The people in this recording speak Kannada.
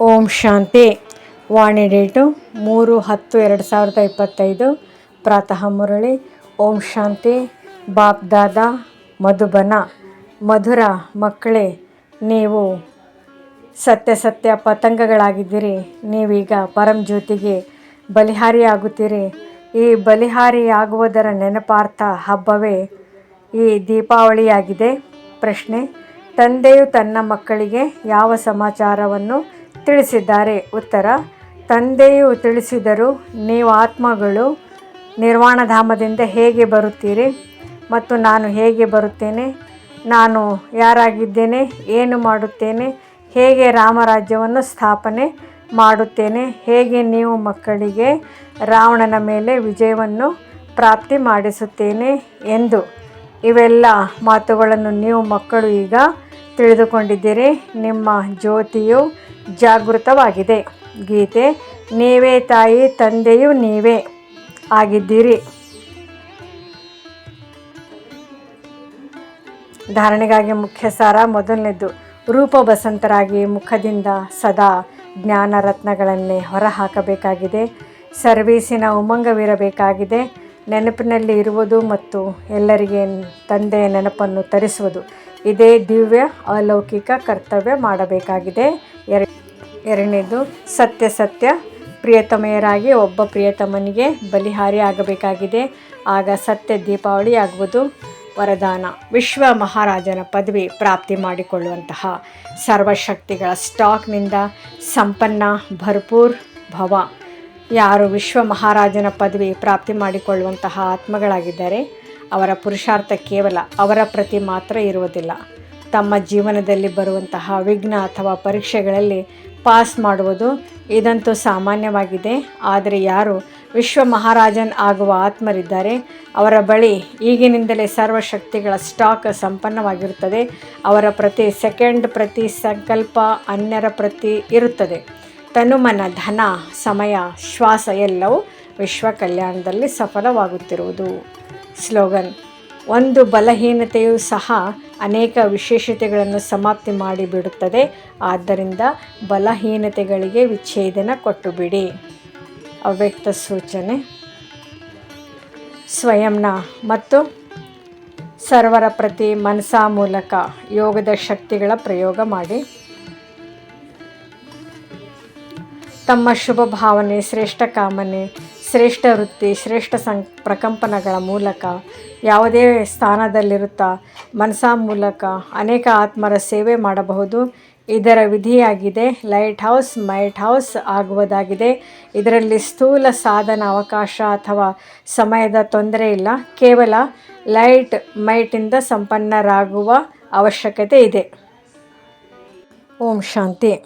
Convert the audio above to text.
ಓಂ ಶಾಂತಿ. ವಾಣಿ ಡೇಟು ಮೂರು ಹತ್ತು ಎರಡು ಸಾವಿರದ ಇಪ್ಪತ್ತೈದು. ಪ್ರಾತಃ ಮುರಳಿ, ಓಂ ಶಾಂತಿ, ಬಾಪ್ ದಾದಾ, ಮಧುಬನ. ಮಧುರ ಮಕ್ಕಳೇ, ನೀವು ಸತ್ಯ ಸತ್ಯ ಪತಂಗಗಳಾಗಿದ್ದೀರಿ. ನೀವೀಗ ಪರಂ ಜ್ಯೋತಿಗೆ ಬಲಿಹಾರಿಯಾಗುತ್ತೀರಿ. ಈ ಬಲಿಹಾರಿಯಾಗುವುದರ ನೆನಪಾರ್ಥ ಹಬ್ಬವೇ ಈ ದೀಪಾವಳಿಯಾಗಿದೆ. ಪ್ರಶ್ನೆ, ತಂದೆಯು ತನ್ನ ಮಕ್ಕಳಿಗೆ ಯಾವ ಸಮಾಚಾರವನ್ನು ತಿಳಿಸಿದ್ದಾರೆ. ಉತ್ತರ, ತಂದೆಯು ತಿಳಿಸಿದರು, ನೀವು ಆತ್ಮಗಳು, ನಿರ್ವಾಣಧಾಮದಿಂದ ಹೇಗೆ ಬರುತ್ತೀರಿ ಮತ್ತು ನಾನು ಹೇಗೆ ಬರುತ್ತೇನೆ? ನಾನು ಯಾರಾಗಿದ್ದೇನೆ? ಏನು ಮಾಡುತ್ತೇನೆ? ಹೇಗೆ ರಾಮರಾಜ್ಯವನ್ನು ಸ್ಥಾಪನೆ ಮಾಡುತ್ತೇನೆ? ಹೇಗೆ ನೀವು ಮಕ್ಕಳಿಗೆ ರಾವಣನ ಮೇಲೆ ವಿಜಯವನ್ನು ಪ್ರಾಪ್ತಿ ಮಾಡಿಸುತ್ತೇನೆ? ಎಂದು ಇವೆಲ್ಲ ಮಾತುಗಳನ್ನು ನೀವು ಮಕ್ಕಳು ಈಗ ತಿಳಿದುಕೊಂಡಿದ್ದೀರಿ. ನಿಮ್ಮ ಜ್ಯೋತಿಯು ಜಾಗೃತವಾಗಿದೆ. ಗೀತೆ, ನೀವೇ ತಾಯಿ, ತಂದೆಯು ನೀವೇ ಆಗಿದ್ದೀರಿ. ಧಾರಣೆಗಾಗಿ ಮುಖ್ಯ ಸಾರ ಮೊದಲನೇದು, ರೂಪ ಬಸಂತರಾಗಿ ಮುಖದಿಂದ ಸದಾ ಜ್ಞಾನ ರತ್ನಗಳನ್ನೇ ಹೊರಹಾಕಬೇಕಾಗಿದೆ. ಸರ್ವೀಸಿನ ಉಮಂಗವಿರಬೇಕಾಗಿದೆ. ನೆನಪಿನಲ್ಲಿ ಇರುವುದು ಮತ್ತು ಎಲ್ಲರಿಗೆ ತಂದೆಯ ನೆನಪನ್ನು ತರಿಸುವುದು. ಇದೇ ದಿವ್ಯ, ಅಲೌಕಿಕ ಕರ್ತವ್ಯ ಮಾಡಬೇಕಾಗಿದೆ. ಎರಡನೇದು ಸತ್ಯ ಸತ್ಯ. ಪ್ರಿಯತಮೆಯರಾಗಿ ಒಬ್ಬ ಪ್ರಿಯತಮನಿಗೆ ಬಲಿಹಾರಿ ಆಗಬೇಕಾಗಿದೆ. ಆಗ ಸತ್ಯ ದೀಪಾವಳಿ ಆಗುವುದು ವರದಾನ. ವಿಶ್ವ ಮಹಾರಾಜನ ಪದವಿ ಪ್ರಾಪ್ತಿ ಮಾಡಿಕೊಳ್ಳುವಂತಹ ಸರ್ವಶಕ್ತಿಗಳ ಸ್ಟಾಕ್ನಿಂದ ಸಂಪನ್ನ, ಭರ್ಪೂರ್ ಭವ. ಯಾರು ವಿಶ್ವ ಮಹಾರಾಜನ ಪದವಿ ಪ್ರಾಪ್ತಿ ಮಾಡಿಕೊಳ್ಳುವಂತಹ ಆತ್ಮಗಳಾಗಿದ್ದಾರೆ ಅವರ ಪುರುಷಾರ್ಥ ಕೇವಲ ಅವರ ಪ್ರತಿ ಮಾತ್ರ ಇರುವುದಿಲ್ಲ. ತಮ್ಮ ಜೀವನದಲ್ಲಿ ಬರುವಂತಹ ವಿಘ್ನ ಅಥವಾ ಪರೀಕ್ಷೆಗಳಲ್ಲಿ ಪಾಸ್ ಮಾಡುವುದು ಇದಂತೂ ಸಾಮಾನ್ಯವಾಗಿದೆ. ಆದರೆ ಯಾರು ವಿಶ್ವ ಮಹಾರಾಜನ್ ಆಗುವ ಆತ್ಮರಿದ್ದಾರೆ, ಅವರ ಬಳಿ ಈಗಿನಿಂದಲೇ ಸರ್ವಶಕ್ತಿಗಳ ಸ್ಟಾಕ್ ಸಂಪನ್ನವಾಗಿರುತ್ತದೆ. ಅವರ ಪ್ರತಿ ಸೆಕೆಂಡ್, ಪ್ರತಿ ಸಂಕಲ್ಪ ಅನ್ಯರ ಪ್ರತಿ ಇರುತ್ತದೆ. ತನುಮನ ಧನ, ಸಮಯ, ಶ್ವಾಸ ಎಲ್ಲವೂ ವಿಶ್ವ ಕಲ್ಯಾಣದಲ್ಲಿ ಸಫಲವಾಗುತ್ತಿರುವುದು. ಸ್ಲೋಗನ್ ಒಂದು ಬಲಹೀನತೆಯು ಸಹ ಅನೇಕ ವಿಶೇಷತೆಗಳನ್ನು ಸಮಾಪ್ತಿ ಮಾಡಿಬಿಡುತ್ತದೆ. ಆದ್ದರಿಂದ ಬಲಹೀನತೆಗಳಿಗೆ ವಿಚ್ಛೇದನ ಕೊಟ್ಟು ಬಿಡಿ ಅವ್ಯಕ್ತ ಸೂಚನೆ. ಸ್ವಯಂನ ಮತ್ತು ಸರ್ವರ ಪ್ರತಿ ಮನಸಾ ಮೂಲಕ ಯೋಗದ ಶಕ್ತಿಗಳ ಪ್ರಯೋಗ ಮಾಡಿ. ತಮ್ಮ ಶುಭ ಭಾವನೆ, ಶ್ರೇಷ್ಠ ಕಾಮನೆ ಶ್ರೇಷ್ಠ ವೃತ್ತಿ, ಶ್ರೇಷ್ಠ ಸಂ ಪ್ರಕಂಪನಗಳ ಮೂಲಕ ಯಾವುದೇ ಸ್ಥಾನದಲ್ಲಿರುತ್ತಾ ಮನಸಾ ಮೂಲಕ ಅನೇಕ ಆತ್ಮರ ಸೇವೆ ಮಾಡಬಹುದು. ಇದರ ವಿಧಿಯಾಗಿದೆ, ಲೈಟ್ ಹೌಸ್, ಮೈಟ್ ಹೌಸ್ ಆಗುವುದಾಗಿದೆ. ಇದರಲ್ಲಿ ಸ್ಥೂಲ ಸಾಧನ ಅವಕಾಶ ಅಥವಾ ಸಮಯದ ತೊಂದರೆ ಇಲ್ಲ. ಕೇವಲ ಲೈಟ್ ಮೈಟಿಂದ ಸಂಪನ್ನರಾಗುವ ಅವಶ್ಯಕತೆ ಇದೆ. ಓಂ ಶಾಂತಿ.